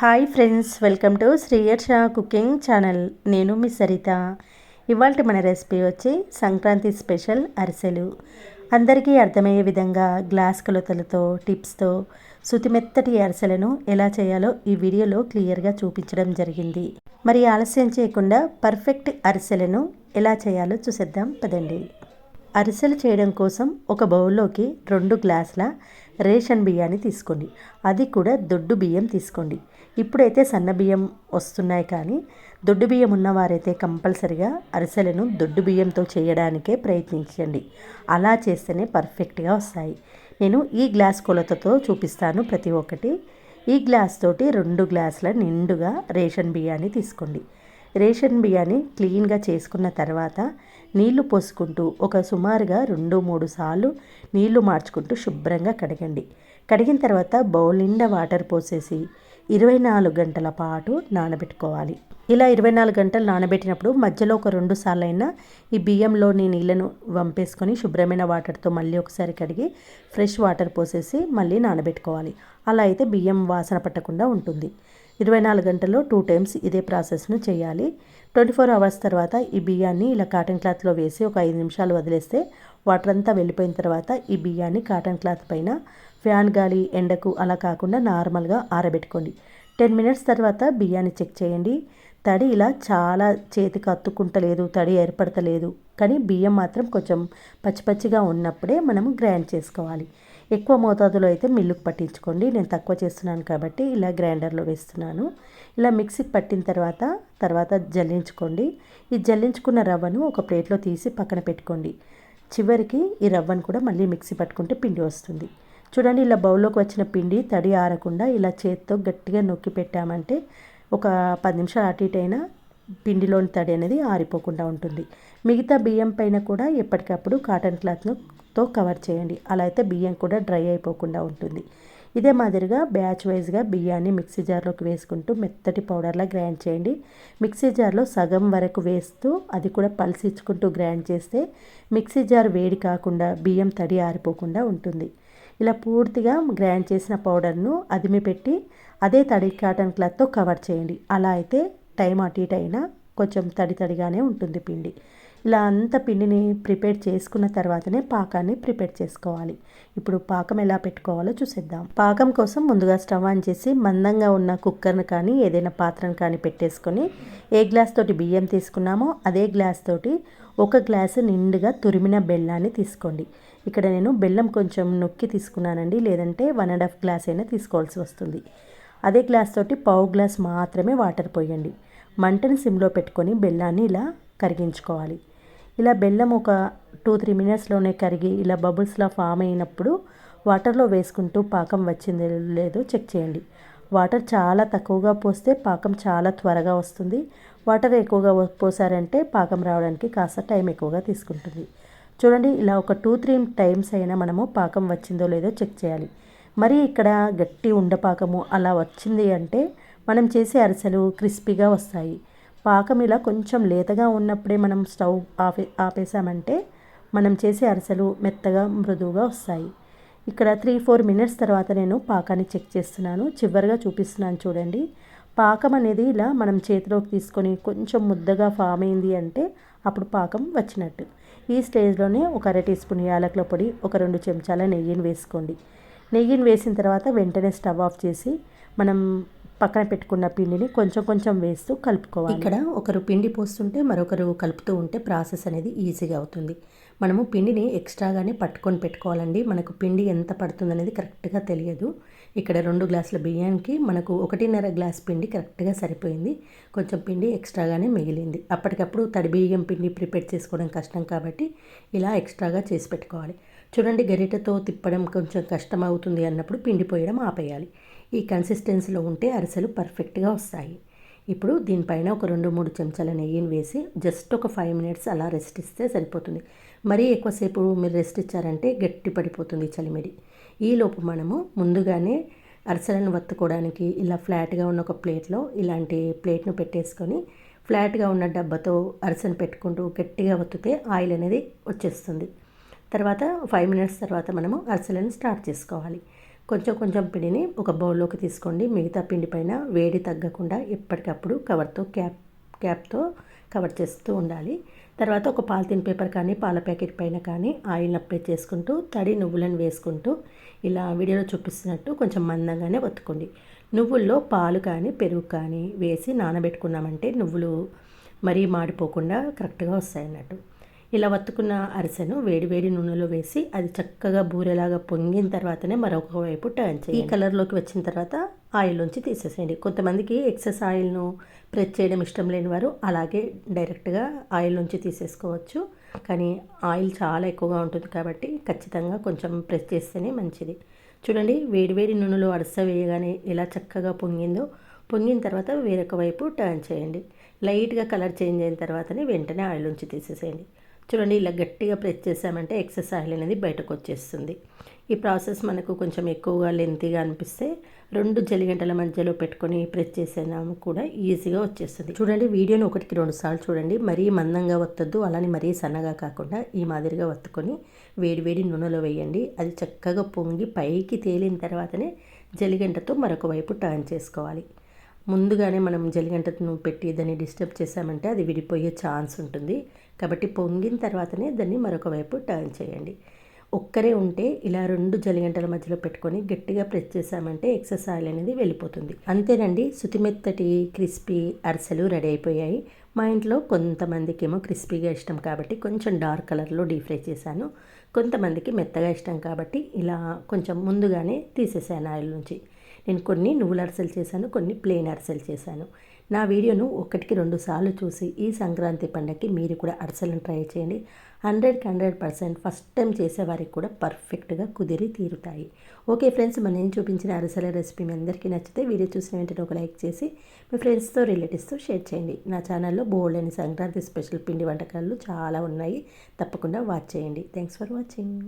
Hi friends welcome to Sriyarsha cooking channel. నేను మీ సరిత. ఇవాళ మన రెసిపీ వచ్చి సంక్రాంతి స్పెషల్ అరిసెలు. అందరికీ అర్థమయ్యే విధంగా గ్లాస్ కొలతలతో టిప్స్తో శుతిమెత్తటి అరిసెలను ఎలా చేయాలో ఈ వీడియోలో క్లియర్గా చూపించడం జరిగింది. మరి ఆలస్యం చేయకుండా పర్ఫెక్ట్ అరిసెలను ఎలా చేయాలో చూసేద్దాం పదండి. అరిసెలు చేయడం కోసం ఒక బౌల్లోకి రెండు గ్లాసుల రేషన్ బియ్యాన్ని తీసుకోండి. అది కూడా దొడ్డు బియ్యం తీసుకోండి. ఇప్పుడైతే సన్న బియ్యం వస్తున్నాయి కానీ దొడ్డు బియ్యం ఉన్నవారైతే కంపల్సరిగా అరిసెలను దొడ్డు బియ్యంతో చేయడానికే ప్రయత్నించండి. అలా చేస్తేనే పర్ఫెక్ట్గా వస్తాయి. నేను ఈ గ్లాస్ కొలతతో చూపిస్తాను ప్రతి ఒక్కటి. ఈ గ్లాస్ తోటి రెండు గ్లాసుల నిండుగా రేషన్ బియ్యాన్ని తీసుకోండి. రేషన్ బియ్యాన్ని క్లీన్గా చేసుకున్న తర్వాత నీళ్ళు పోసుకుంటూ ఒక సుమారుగా రెండు మూడు సార్లు నీళ్ళు మార్చుకుంటూ శుభ్రంగా కడగండి. కడిగిన తర్వాత బౌల్ నిండా వాటర్ పోసేసి ఇరవై నాలుగు గంటల పాటు నానబెట్టుకోవాలి. ఇలా ఇరవై నాలుగు గంటలు నానబెట్టినప్పుడు మధ్యలో ఒక రెండు సార్లు అయినా ఈ బియ్యంలోని నీళ్ళను వంపేసుకొని శుభ్రమైన వాటర్తో మళ్ళీ ఒకసారి కడిగి ఫ్రెష్ వాటర్ పోసేసి మళ్ళీ నానబెట్టుకోవాలి. అలా అయితే బియ్యం వాసన పట్టకుండా ఉంటుంది. ఇరవై నాలుగు గంటల్లో టూ టైమ్స్ ఇదే ప్రాసెస్ను చేయాలి. ట్వంటీ ఫోర్ అవర్స్ తర్వాత ఈ బియ్యాన్ని ఇలా కాటన్ క్లాత్లో వేసి ఒక ఐదు నిమిషాలు వదిలేస్తే వాటర్ అంతా వెళ్ళిపోయిన తర్వాత ఈ బియ్యాన్ని కాటన్ క్లాత్ పైన ఫ్యాన్ గాలి ఎండకు అలా కాకుండా నార్మల్గా ఆరబెట్టుకోండి. టెన్ మినిట్స్ తర్వాత బియ్యాన్ని చెక్ చేయండి. తడి ఇలా చాలా చేతికి అత్తుకుంటలేదు తడి ఏర్పడతలేదు. కానీ బియ్యం మాత్రం కొంచెం పచ్చి పచ్చిగా ఉన్నప్పుడే మనము గ్రైండ్ చేసుకోవాలి. ఎక్కువ మోతాదులో అయితే మిల్లుకు పట్టించుకోండి. నేను తక్కువ చేస్తున్నాను కాబట్టి ఇలా గ్రైండర్లో వేస్తున్నాను. ఇలా మిక్సీకి పట్టిన తర్వాత తర్వాత జల్లించుకోండి. ఈ జల్లించుకున్న రవ్వను ఒక ప్లేట్లో తీసి పక్కన పెట్టుకోండి. చివరికి ఈ రవ్వను కూడా మళ్ళీ మిక్సీ పట్టుకుంటే పిండి వస్తుంది. చూడండి ఇలా బౌల్లోకి వచ్చిన పిండి తడి ఆరకుండా ఇలా చేత్తో గట్టిగా నొక్కి పెట్టామంటే ఒక పది నిమిషాలు అటు ఇటు అయినా పిండిలోని తడి అనేది ఆరిపోకుండా ఉంటుంది. మిగతా బియ్యం పైన కూడా ఎప్పటికప్పుడు కాటన్ క్లాత్ను తో కవర్ చేయండి. అలా అయితే బియ్యం కూడా డ్రై అయిపోకుండా ఉంటుంది. ఇదే మాదిరిగా బ్యాచ్ వైజ్గా బియ్యాన్ని మిక్సీ జార్లోకి వేసుకుంటూ మెత్తటి పౌడర్లా గ్రైండ్ చేయండి. మిక్సీ జార్లో సగం వరకు వేస్తూ అది కూడా పల్సిచ్చుకుంటూ గ్రైండ్ చేస్తే మిక్సీ జార్ వేడి కాకుండా బియ్యం తడి ఆరిపోకుండా ఉంటుంది. ఇలా పూర్తిగా గ్రైండ్ చేసిన పౌడర్ను అదిమి పెట్టి అదే తడి కాటన్ క్లాత్తో కవర్ చేయండి. అలా అయితే టైం అటు ఇటు అయినా కొంచెం తడి తడిగానే ఉంటుంది పిండి. ఇలా అంత పిండిని ప్రిపేర్ చేసుకున్న తర్వాతనే పాకాన్ని ప్రిపేర్ చేసుకోవాలి. ఇప్పుడు పాకం ఎలా పెట్టుకోవాలో చూసేద్దాం. పాకం కోసం ముందుగా స్టవ్ ఆన్ చేసి మందంగా ఉన్న కుక్కర్ని కానీ ఏదైనా పాత్రను కానీ పెట్టేసుకొని ఏ గ్లాస్ తోటి బియ్యం తీసుకున్నామో అదే గ్లాస్ తోటి ఒక గ్లాసు నిండుగా తురిమిన బెల్లాన్ని తీసుకోండి. ఇక్కడ నేను బెల్లం కొంచెం నొక్కి తీసుకున్నానండి లేదంటే వన్ అండ్ హాఫ్ గ్లాస్ అయినా తీసుకోవాల్సి వస్తుంది. అదే గ్లాస్ తోటి పావు గ్లాస్ మాత్రమే వాటర్ పోయండి. మంటను సిమ్లో పెట్టుకొని బెల్లాన్ని ఇలా కరిగించుకోవాలి. ఇలా బెల్లం ఒక టూ త్రీ మినిట్స్లోనే కరిగి ఇలా బబుల్స్లా ఫామ్ అయినప్పుడు వాటర్లో వేసుకుంటూ పాకం వచ్చింది లేదో చెక్ చేయండి. వాటర్ చాలా తక్కువగా పోస్తే పాకం చాలా త్వరగా వస్తుంది. వాటర్ ఎక్కువగా పోసారంటే పాకం రావడానికి కాస్త టైం ఎక్కువగా తీసుకుంటుంది. చూడండి ఇలా ఒక టూ త్రీ టైమ్స్ అయినా మనము పాకం వచ్చిందో లేదో చెక్ చేయాలి. మరి ఇక్కడ గట్టి ఉండపాకము అలా వచ్చింది అంటే మనం చేసే అరిసెలు క్రిస్పీగా వస్తాయి. పాకం ఇలా కొంచెం లేతగా ఉన్నప్పుడే మనం స్టవ్ ఆపే ఆపేసామంటే మనం చేసే అరిసెలు మెత్తగా మృదువుగా వస్తాయి. ఇక్కడ త్రీ ఫోర్ మినిట్స్ తర్వాత నేను పాకాన్ని చెక్ చేస్తున్నాను. చివరిగా చూపిస్తున్నాను చూడండి. పాకం అనేది ఇలా మనం చేతిలోకి తీసుకొని కొంచెం ముద్దగా ఫామ్ అయింది అంటే అప్పుడు పాకం వచ్చినట్టు. ఈ స్టేజ్లోనే ఒక అర టీ స్పూన్ యాలకుల పొడి ఒక రెండు చెంచాల నెయ్యిని వేసుకోండి. నెయ్యిని వేసిన తర్వాత వెంటనే స్టవ్ ఆఫ్ చేసి మనం పక్కన పెట్టుకున్న పిండిని కొంచెం కొంచెం వేస్తూ కలుపుకోవాలి. ఇక్కడ ఒకరు పిండి పోస్తుంటే మరొకరు కలుపుతూ ఉంటే ప్రాసెస్ అనేది ఈజీగా అవుతుంది. మనము పిండిని ఎక్స్ట్రాగానే పట్టుకొని పెట్టుకోవాలండి. మనకు పిండి ఎంత పడుతుంది అనేది కరెక్ట్గా తెలియదు. ఇక్కడ రెండు గ్లాసుల బియ్యానికి మనకు ఒకటిన్నర గ్లాస్ పిండి కరెక్ట్గా సరిపోయింది. కొంచెం పిండి ఎక్స్ట్రాగానే మిగిలింది. అప్పటికప్పుడు తడి బియ్యం పిండి ప్రిపేర్ చేసుకోవడం కష్టం కాబట్టి ఇలా ఎక్స్ట్రాగా చేసి పెట్టుకోవాలి. చూడండి గరిటతో తిప్పడం కొంచెం కష్టం అవుతుంది అన్నప్పుడు పిండి పోయడం ఆపేయాలి. ఈ కన్సిస్టెన్సీలో ఉంటే అరిసెలు పర్ఫెక్ట్గా వస్తాయి. ఇప్పుడు దీనిపైన ఒక రెండు మూడు చెంచాల నెయ్యిని వేసి జస్ట్ ఒక ఫైవ్ మినిట్స్ అలా రెస్ట్ ఇస్తే సరిపోతుంది. మరీ ఎక్కువసేపు మీరు రెస్ట్ ఇచ్చారంటే గట్టి పడిపోతుంది చలిమిడి. ఈలోపు మనము ముందుగానే అరిసెలను వత్తుకోవడానికి ఇలా ఫ్లాట్గా ఉన్న ఒక ప్లేట్లో ఇలాంటి ప్లేట్ను పెట్టేసుకొని ఫ్లాట్గా ఉన్న డబ్బాతో అరిసెను పెట్టుకుంటూ గట్టిగా వత్తితే ఆయిల్ అనేది వచ్చేస్తుంది. తర్వాత ఫైవ్ మినిట్స్ తర్వాత మనము అరిసెలను స్టార్ట్ చేసుకోవాలి. కొంచెం కొంచెం పిండిని ఒక బౌల్లోకి తీసుకోండి. మిగతా పిండి పైన వేడి తగ్గకుండా ఎప్పటికప్పుడు కవర్తో క్యాప్ క్యాప్తో కవర్ చేస్తూ ఉండాలి. తర్వాత ఒక పాలిథిన్ పేపర్ కానీ పాల ప్యాకెట్ పైన కానీ ఆయిల్ అప్లై చేసుకుంటూ తడి నువ్వులను వేసుకుంటూ ఇలా వీడియోలో చూపిస్తున్నట్టు కొంచెం మందంగానే ఒత్తుకోండి. నువ్వుల్లో పాలు కానీ పెరుగు కానీ వేసి నానబెట్టుకున్నామంటే నువ్వులు మరీ మాడిపోకుండా కరెక్ట్గా వస్తాయి అన్నట్టు ఇలా వత్తుకున్న అరిసెను వేడి వేడి నూనెలో వేసి అది చక్కగా బూరెలాగా పొంగిన తర్వాతనే మరొక వైపు టర్న్ చేయండి. ఈ కలర్లోకి వచ్చిన తర్వాత ఆయిల్ నుంచి తీసేసేయండి. కొంతమందికి ఎక్సెస్ ఆయిల్ను ప్రెస్ చేయడం ఇష్టం లేని వారు అలాగే డైరెక్ట్గా ఆయిల్ నుంచి తీసేసుకోవచ్చు. కానీ ఆయిల్ చాలా ఎక్కువగా ఉంటుంది కాబట్టి ఖచ్చితంగా కొంచెం ప్రెస్ చేస్తేనే మంచిది. చూడండి వేడి వేడి నూనెలో అరస వేయగానే ఎలా చక్కగా పొంగిందో. పొంగిన తర్వాత వేరొక వైపు టర్న్ చేయండి. లైట్గా కలర్ చేంజ్ అయిన తర్వాతనే వెంటనే ఆయిల్ నుంచి తీసేసేయండి. చూడండి ఇలా గట్టిగా ప్రెస్ చేసామంటే ఎక్సెస్ ఆయిల్ అనేది బయటకు వచ్చేస్తుంది. ఈ ప్రాసెస్ మనకు కొంచెం ఎక్కువగా లెంతీగా అనిపిస్తే రెండు జలిగంటల మధ్యలో పెట్టుకొని ప్రెస్ చేసేనా కూడా ఈజీగా వచ్చేస్తుంది. చూడండి వీడియోని ఒకటికి రెండు సార్లు చూడండి. మరీ మందంగా వత్తద్దు అలానే మరీ సన్నగా కాకుండా ఈ మాదిరిగా వత్తుకొని వేడి వేడి నూనెలో వేయండి. అది చక్కగా పొంగి పైకి తేలిన తర్వాతనే జలిగంటతో మరొక వైపు టర్న్ చేసుకోవాలి. ముందుగానే మనం జలిగంటను పెట్టి దాన్ని డిస్టర్బ్ చేసామంటే అది విడిపోయే ఛాన్స్ ఉంటుంది. కాబట్టి పొంగిన తర్వాతనే దాన్ని మరొక వైపు టర్న్ చేయండి. ఒక్కరే ఉంటే ఇలా రెండు జలిగంటల మధ్యలో పెట్టుకొని గట్టిగా ప్రెస్ చేసామంటే ఎక్సెస్ ఆయిల్ అనేది వెళ్ళిపోతుంది. అంతేనండి సుతిమెత్తటి క్రిస్పీ అరిసెలు రెడీ అయిపోయాయి. మా ఇంట్లో కొంతమందికి ఏమో క్రిస్పీగా ఇష్టం కాబట్టి కొంచెం డార్క్ కలర్లో డీప్ ఫ్రై చేశాను. కొంతమందికి మెత్తగా ఇష్టం కాబట్టి ఇలా కొంచెం ముందుగానే తీసేసాను ఆయిల్ నుంచి. నేను కొన్ని నువ్వుల అరిసెలు చేశాను కొన్ని ప్లెయిన్ అరిసెలు చేశాను. నా వీడియోను ఒకటికి రెండు సార్లు చూసి ఈ సంక్రాంతి పండగకి మీరు కూడా అరిసెలను ట్రై చేయండి. హండ్రెడ్కి హండ్రెడ్ పర్సెంట్ ఫస్ట్ టైం చేసేవారికి కూడా పర్ఫెక్ట్గా కుదిరి తీరుతాయి. ఓకే ఫ్రెండ్స్ మన నేను చూపించిన అరిసెల రెసిపీ మీ అందరికీ నచ్చితే వీడియో చూసిన వెంటనే ఒక లైక్ చేసి మీ ఫ్రెండ్స్తో రిలేటివ్స్తో షేర్ చేయండి. నా ఛానల్లో బోల్డ్ అని సంక్రాంతి స్పెషల్ పిండి వంటకాలు చాలా ఉన్నాయి. తప్పకుండా వాచ్ చేయండి. Thanks for watching.